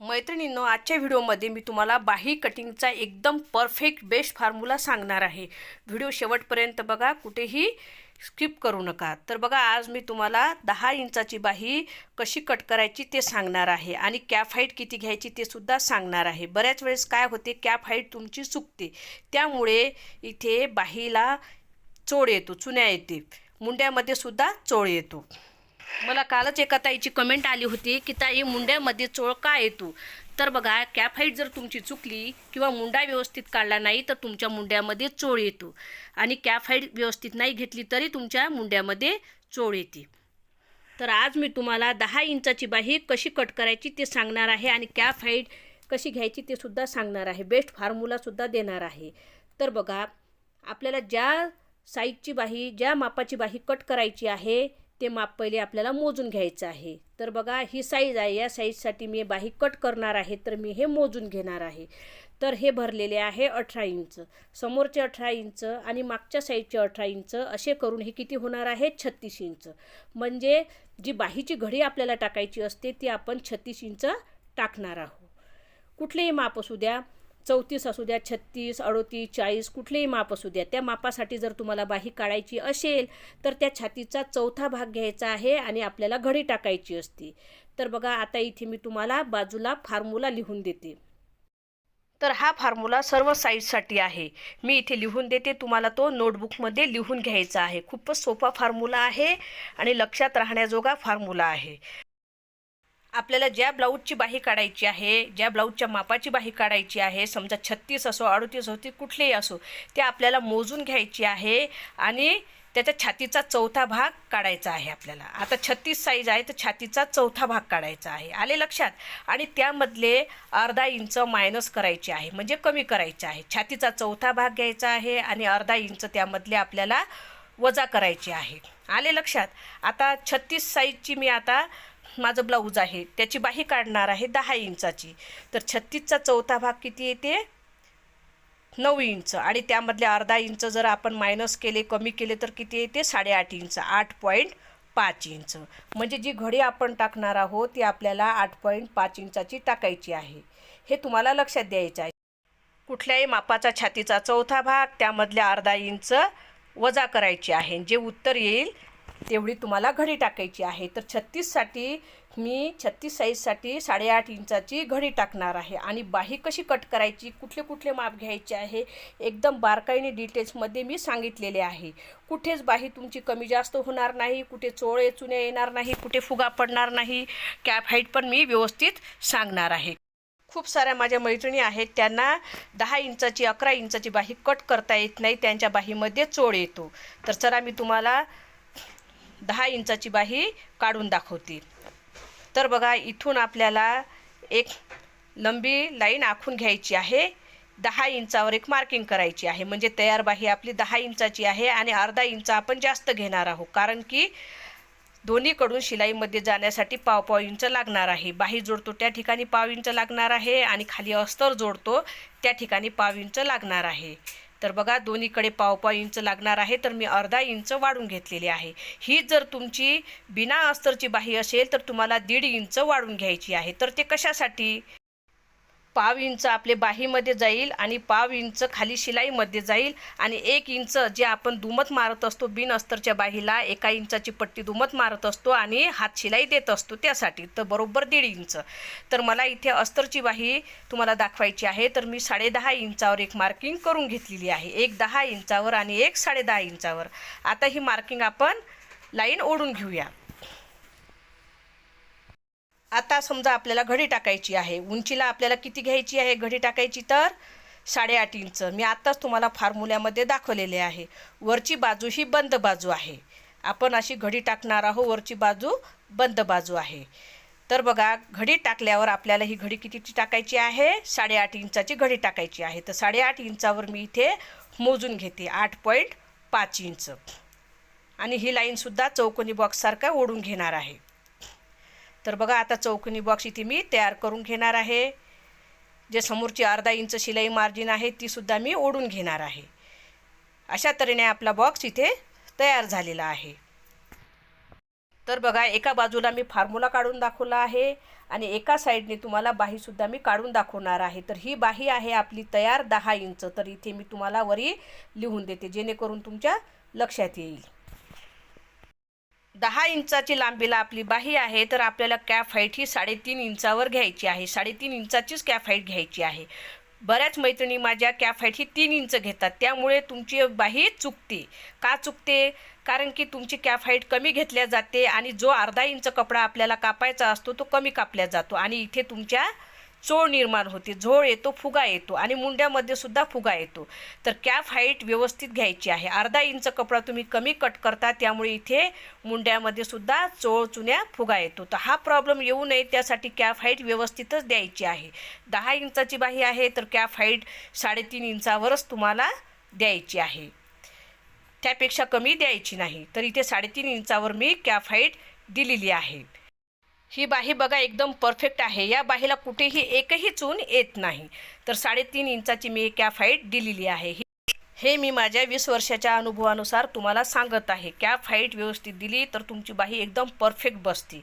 मैत्रिणींनो आजच्या व्हिडिओमध्ये मी तुम्हाला बाही कटिंगचा एकदम परफेक्ट बेस्ट फॉर्म्युला सांगणार आहे. व्हिडिओ शेवटपर्यंत बघा कुठेही स्किप करू नका. तर बघा आज मी तुम्हाला दहा इंचाची बाही कशी कट करायची ते सांगणार आहे आणि कॅप हाईट किती घ्यायची ते सुद्धा सांगणार आहे. बऱ्याच वेळेस काय होते कॅप हाईट तुमची चुकते त्यामुळे इथे बाहीला चोळ येतो चुन्या येते. मुंड्यामध्ये सुद्धा चोळ येतो. मला कालच एका ताईची कमेंट आली होती की ताई मुंड्यामध्ये चोळ का येतो? तर बघा कॅप हाईट जर तुमची चुकली किंवा मुंडा व्यवस्थित काढला नाही तर तुमच्या मुंड्यामध्ये चोळ येतो. आणि कॅप हाईट व्यवस्थित नाही घेतली तरी तुमच्या मुंड्यामध्ये चोळ येते. तर आज मी तुम्हाला दहा इंचाची बाही कशी कट करायची ते सांगणार आहे आणि कॅप हाईट कशी घ्यायची ते सुद्धा सांगणार आहे. बेस्ट फॉर्म्युलासुद्धा देणार आहे. तर बघा आपल्याला ज्या साईजची बाही ज्या मापाची बाही कट करायची आहे ते माप पहिले आपल्याला मोजून घ्यायचं आहे. तर बघा ही साईज आहे. या साईजसाठी मी बाही कट करणार आहे. तर मी हे मोजून घेणार आहे. तर हे भरलेले आहे अठरा इंच. समोरचे अठरा इंच आणि मागच्या साईडचे अठरा इंच असे करून हे किती होणार आहे? छत्तीस इंच. म्हणजे जी बाहीची घडी आपल्याला टाकायची असते ती आपण छत्तीस इंच टाकणार आहोत. कुठलेही माप असू द्या. चौतीस असू द्या छत्तीस अडोतीस चाळीस कुठलेही माप असू द्या त्या मापासाठी जर तुम्हाला बाही काढायची असेल तर त्या छातीचा चौथा भाग घ्यायचा आहे आणि आपल्याला घडी टाकायची असते. तर बघा आता इथे मी तुम्हाला बाजूला फार्मुला लिहून देते. तर हा फॉर्म्युला सर्व साईजसाठी आहे. मी इथे लिहून देते तुम्हाला तो नोटबुकमध्ये लिहून घ्यायचा आहे. खूपच सोपा फॉर्म्युला आहे आणि लक्षात राहण्याजोगा फॉर्म्युला आहे. आपल्याला ज्या ब्लाऊजची बाही काढायची आहे ज्या ब्लाऊजच्या मापाची बाही काढायची आहे समजा छत्तीस असो अडतीस ती कुठलेही असो ते आपल्याला मोजून घ्यायची आहे आणि त्याच्या छातीचा चौथा भाग काढायचा आहे आपल्याला. आता छत्तीस साईज आहे तर छातीचा चौथा भाग काढायचा आहे. आले लक्षात? आणि त्यामधले अर्धा इंच मायनस करायचे आहे म्हणजे कमी करायचे आहे. छातीचा चौथा भाग घ्यायचा आहे आणि अर्धा इंच त्यामधले आपल्याला वजा करायचे आहे. आले लक्षात? आता छत्तीस साईजची मी आता माझं ब्लाऊज आहे त्याची बाही काढणार आहे दहा इंचाची. तर छत्तीसचा चौथा भाग किती येते? नऊ इंच. आणि त्यामधले अर्धा इंच जर आपण मायनस केले कमी केले तर किती येते? साडेआठ इंच. आठ पॉईंट पाच इंच. म्हणजे जी घडी आपण टाकणार आहोत ती आपल्याला आठ पॉईंट पाच इंचाची टाकायची आहे. हे तुम्हाला लक्षात द्यायचं आहे. कुठल्याही मापाचा छातीचा चौथा भाग त्यामधल्या अर्धा इंच वजा करायची आहे. जे उत्तर येईल तेवढी तुम्हाला घडी टाकायची आहे. तर छत्तीससाठी मी छत्तीस साईजसाठी साडेआठ इंचाची घडी टाकणार आहे. आणि बाही कशी कट करायची कुठले कुठले माप घ्यायचे आहे एकदम बारकाईने डिटेल्समध्ये मी सांगितलेले आहे. कुठेच बाही तुमची कमी जास्त होणार नाही कुठे चोळे चुने येणार नाही कुठे फुगा पडणार नाही कॅप हाईट पण मी व्यवस्थित सांगणार आहे. खूप साऱ्या माझ्या मैत्रिणी आहेत त्यांना दहा इंचाची अकरा इंचाची बाही कट करता येत नाही त्यांच्या बाहीमध्ये चोळ येतो. तर चला मी तुम्हाला दहा इंचाची बाही काढून दाखवते तर बघा इथून आपल्याला एक लंबी लाईन आखून घ्यायची आहे. दहा इंचावर एक मार्किंग करायची आहे. म्हणजे तयार बाही आपली दहा इंचाची आहे आणि अर्धा इंच आपण जास्त घेणार आहोत. कारण की दोन्हीकडून शिलाईमध्ये जाण्यासाठी पाव पाव इंच लागणार आहे. बाही जोडतो त्या ठिकाणी पाव इंच लागणार आहे आणि खाली अस्तर जोडतो त्या ठिकाणी पाव इंच लागणार आहे. तर बघा दोन्हीकडे पावपाव इंच लागणार आहे तर मी अर्धा इंच वाढून घेतलेली आहे. ही जर तुमची बिना अस्तरची बाही असेल तर तुम्हाला दीड इंच वाढून घ्यायची आहे. तर ते कशासाठी? पाव इंच आपले बाहीमध्ये जाईल आणि पाव इंच खाली शिलाईमध्ये जाईल आणि एक इंच जे आपण दुमत मारत असतो बिन अस्तरच्या बाहीला एका इंचाची पट्टी दुमत मारत असतो आणि हात शिलाई देत असतो त्यासाठी तर बरोबर दीड इंच. तर मला इथे अस्तरची बाही तुम्हाला दाखवायची आहे तर मी साडेदहा इंचावर एक मार्किंग करून घेतलेली आहे. एक दहा इंचावर आणि एक साडेदहा इंचावर. आता ही मार्किंग आपण लाईन ओढून घेऊया. आता समजा आपल्याला घडी टाकायची आहे उंचीला आपल्याला किती घ्यायची आहे घडी टाकायची तर साडेआठ इंच. मी आत्ताच तुम्हाला फॉर्म्युल्यामध्ये दाखवलेले आहे. वरची बाजू ही बंद बाजू आहे. आपण अशी घडी टाकणार आहोत वरची बाजू बंद बाजू आहे. तर बघा घडी टाकल्यावर आपल्याला ही घडी कितीची टाकायची आहे? साडेआठ इंचाची घडी टाकायची आहे. तर साडेआठ इंचावर मी इथे मोजून घेते. आठ पॉईंट पाच इंच. आणि ही लाईनसुद्धा चौकोनी बॉक्ससारखा ओढून घेणार आहे. तर बघा आता चौकोनी बॉक्स इथे मी तयार करून घेणार आहे. जे समोरची अर्धा इंच शिलाई मार्जिन आहे तीसुद्धा मी ओढून घेणार आहे. अशा तऱ्हेने आपला बॉक्स इथे तयार झालेला आहे. तर बघा एका बाजूला मी फॉर्म्युला काढून दाखवला आहे आणि एका साईडने तुम्हाला बाहीसुद्धा मी काढून दाखवणार आहे. तर ही बाही आहे आपली तयार दहा इंच. तर इथे मी तुम्हाला वरी लिहून देते जेणेकरून तुमच्या लक्षात येईल. दहा इंचाची लांबीला आपली बाही आहे तर आपल्याला कॅफ हाईट ही साडेतीन इंचावर घ्यायची आहे. साडेतीन इंचाचीच कॅप हाईट घ्यायची आहे. बऱ्याच मैत्रिणी माझ्या कॅप हाईट ही तीन इंच घेतात. त्यामुळे तुमची बाही चुकते. का चुकते? कारण की तुमची कॅप हाईट कमी घेतल्या जाते आणि जो अर्धा इंच कपडा आपल्याला कापायचा असतो तो कमी कापल्या जातो. आणि इथे तुमच्या चोळ निर्माण होते. झोळ येतो फुगा येतो आणि मुंड्यामध्ये सुद्धा फुगा येतो. तर कॅप हाईट व्यवस्थित घ्यायची आहे. अर्धा इंच कपडा तुम्ही कमी कट करता त्यामुळे इथे मुंड्यामध्ये सुद्धा चोळ चुन्या फुगा येतो. तर हा प्रॉब्लेम येऊ नये त्यासाठी कॅप हाईट व्यवस्थितच द्यायची आहे. दहा इंचाची बाही आहे तर कॅप हाईट साडेतीन इंचावरच तुम्हाला द्यायची आहे. त्यापेक्षा कमी द्यायची नाही. तर इथे साडेतीन इंचावर मी कॅप हाईट दिलेली आहे. ही बाही बघा एकदम परफेक्ट आहे. या बाहीला कुठेही एकही चून येत नाही. तर साडेतीन इंचाची मी कॅप हाईट दिलेली आहे. हे मी माझ्या वीस वर्षाच्या अनुभवानुसार तुम्हाला सांगत आहे. कॅप हाईट व्यवस्थित दिली तर तुमची बाही एकदम परफेक्ट बसते.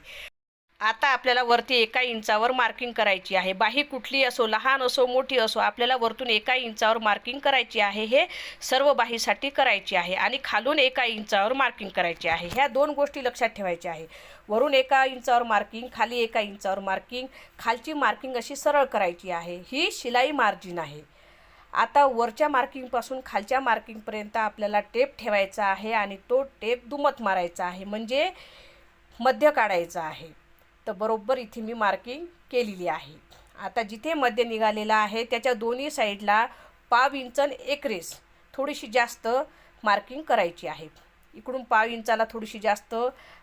आता आपल्याला वरती एका इंचावर मार्किंग करायची आहे. बाही कुठली असो लहान असो मोठी असो आपल्याला वरतून एका इंचावर मार्किंग करायची आहे. हे सर्व बाहीसाठी करायची आहे आणि खालून एका इंचावर मार्किंग करायची आहे. ह्या दोन गोष्टी लक्षात ठेवायच्या आहे. वरून एका इंचावर मार्किंग खाली एका इंचावर मार्किंग खालची मार्किंग अशी सरळ करायची आहे. ही शिलाई मार्जिन आहे. आता वरच्या मार्किंगपासून खालच्या मार्किंगपर्यंत आपल्याला टेप ठेवायचा आहे आणि तो टेप दुमत मारायचा आहे. म्हणजे मध्य काढायचा आहे. तर बरोबर इथे मी मार्किंग केलेली आहे. आता जिथे मध्य निघालेला आहे त्याच्या दोन्ही साईडला पाव इंच आणि एक रेस थोडीशी जास्त मार्किंग करायची आहे. इकडून पाव इंचाला थोडीशी जास्त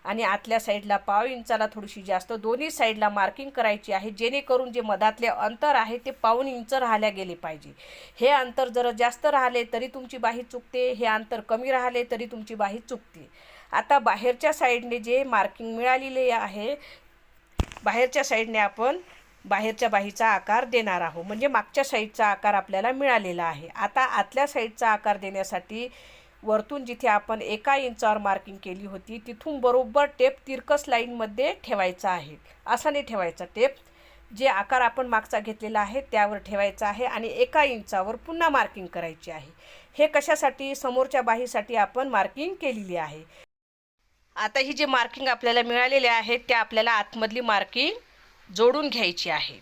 आणि आतल्या साईडला पाव इंचाला थोडीशी जास्त दोन्ही साईडला मार्किंग करायची आहे. जेणेकरून जे मधातले अंतर आहे ते पाऊन इंच राहिल्या गेले पाहिजे. हे अंतर जर जास्त राहिले तरी तुमची बाही चुकते. हे अंतर कमी राहिले तरी तुमची बाही चुकते. आता बाहेरच्या साईडने जे मार्किंग मिळालेले आहे बाहेरच्या साईडने आपण बाहेरच्या बाहीचा आकार देणार आहोत. म्हणजे मागच्या साईडचा आकार आपल्याला मिळालेला आहे. आता आतल्या साईडचा आकार देण्यासाठी वरतून जिथे आपण एका इंचावर मार्किंग केली होती तिथून बरोबर टेप तिरकस लाईनमध्ये ठेवायचा आहे. असा नाही ठेवायचा. टेप जे आकार आपण मागचा घेतलेला आहे त्यावर ठेवायचा आहे आणि एका इंचावर पुन्हा मार्किंग करायची आहे. हे कशासाठी? समोरच्या बाहीसाठी आपण मार्किंग केलेली आहे. आता ही जी मार्किंग आपल्याला मिळालेले आहेत त्या आपल्याला आतमधली मार्किंग जोडून घ्यायची आहे.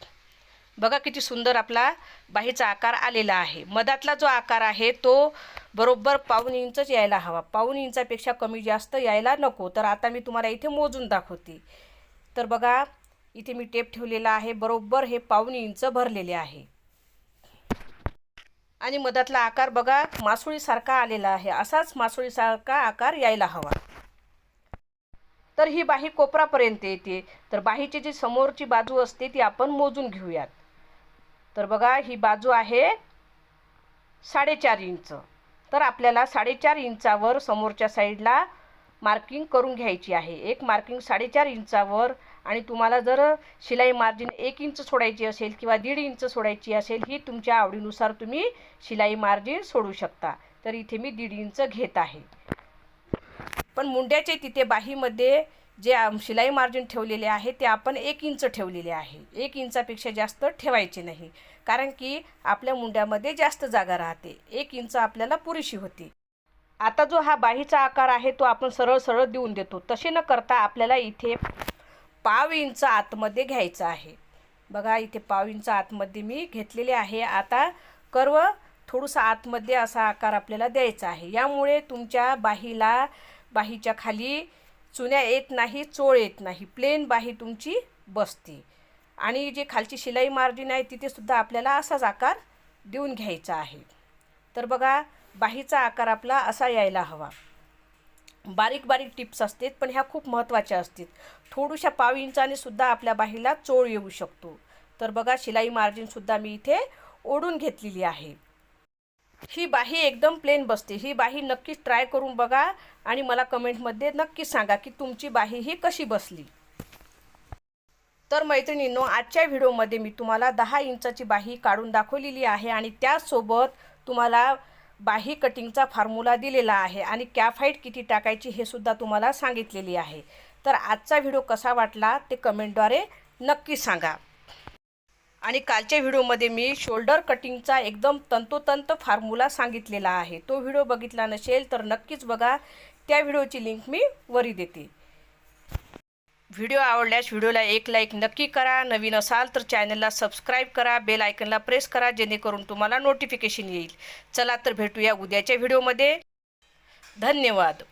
बघा किती सुंदर आपला बाहीचा आकार आलेला आहे. मधातला जो आकार आहे तो बरोबर पाऊन इंचच यायला हवा. पाऊन इंचापेक्षा कमी जास्त यायला नको. तर आता मी तुम्हाला इथे मोजून दाखवते. तर बघा इथे मी टेप ठेवलेला आहे. बरोबर हे पाऊन इंच भरलेले आहे. आणि मधातला आकार बघा मासोळीसारखा आलेला आहे. असाच मासोळीसारखा आकार यायला हवा. तर ही बाही कोपरापर्यंत येते. तर बाहीची जी समोरची बाजू असते ती आपण मोजून घेऊयात. तर बघा ही बाजू आहे साडेचार इंच. तर आपल्याला साडेचार इंचावर समोरच्या साईडला मार्किंग करून घ्यायची आहे. एक मार्किंग साडेचार इंचावर आणि तुम्हाला जर शिलाई मार्जिन एक इंच सोडायची असेल किंवा दीड इंच सोडायची असेल ही तुमच्या आवडीनुसार तुम्ही शिलाई मार्जिन सोडू शकता. तर इथे मी दीड इंच घेत आहे. पण मुंड्याचे तिथे बाहीमध्ये जे शिलाई मार्जिन ठेवलेले आहे ते आपण एक इंच ठेवलेले आहे. एक इंचापेक्षा जास्त ठेवायचे नाही. कारण की आपल्या मुंड्यामध्ये जास्त जागा राहते. एक इंच आपल्याला पुरेशी होती. आता जो हा बाहीचा आकार आहे तो आपण सरळ सरळ देऊन देतो. तसे न करता आपल्याला इथे पाव इंच आतमध्ये घ्यायचं आहे. बघा इथे पाव इंच आतमध्ये मी घेतलेले आहे. आता कर्व थोडंसं आतमध्ये असा आकार आपल्याला द्यायचा आहे. यामुळे तुमच्या बाहीला बाहीच्या खाली चुन्या येत नाही चोळ येत नाही. प्लेन बाही तुमची बसते. आणि जे खालची शिलाई मार्जिन आहे तिथेसुद्धा आपल्याला असाच आकार देऊन घ्यायचा आहे. तर बघा बाहीचा आकार आपला असा यायला हवा. बारीक बारीक टिप्स असतात पण ह्या खूप महत्त्वाच्या असतात. थोडूशा पाव इंचाने सुद्धा आपल्या बाहीला चोळ येऊ शकतो. तर बघा शिलाई मार्जिनसुद्धा मी इथे ओढून घेतलेली आहे. ही बाही एकदम प्लेन बसते. ही बाही नक्कीच ट्राय करून बघा आणि मला कमेंटमध्ये नक्की सांगा की तुमची बाही ही कशी बसली. तर मैत्रिणींनो आजच्या व्हिडिओमध्ये मी तुम्हाला दहा इंचाची बाही काढून दाखवलेली आहे आणि त्याचसोबत तुम्हाला बाही कटिंगचा फॉर्म्युला दिलेला आहे आणि कॅप हाईट किती टाकायची हे सुद्धा तुम्हाला सांगितलेली आहे. तर आजचा व्हिडिओ कसा वाटला ते कमेंटद्वारे नक्की सांगा. आणि कालच्या व्हिडिओमध्ये मी शोल्डर कटिंगचा एकदम तंतोतंत फॉर्म्युला सांगितलेला आहे. तो व्हिडिओ बघितला नसेल तर नक्कीच बघा. त्या व्हिडिओची लिंक मी वरी देते. व्हिडिओ आवडल्यास व्हिडिओला एक लाईक नक्की करा. नवीन असाल तर चॅनलला सबस्क्राईब करा. बेल आयकनला प्रेस करा जेणेकरून तुम्हाला नोटिफिकेशन येईल. चला तर भेटूया उद्याच्या व्हिडिओमध्ये. धन्यवाद.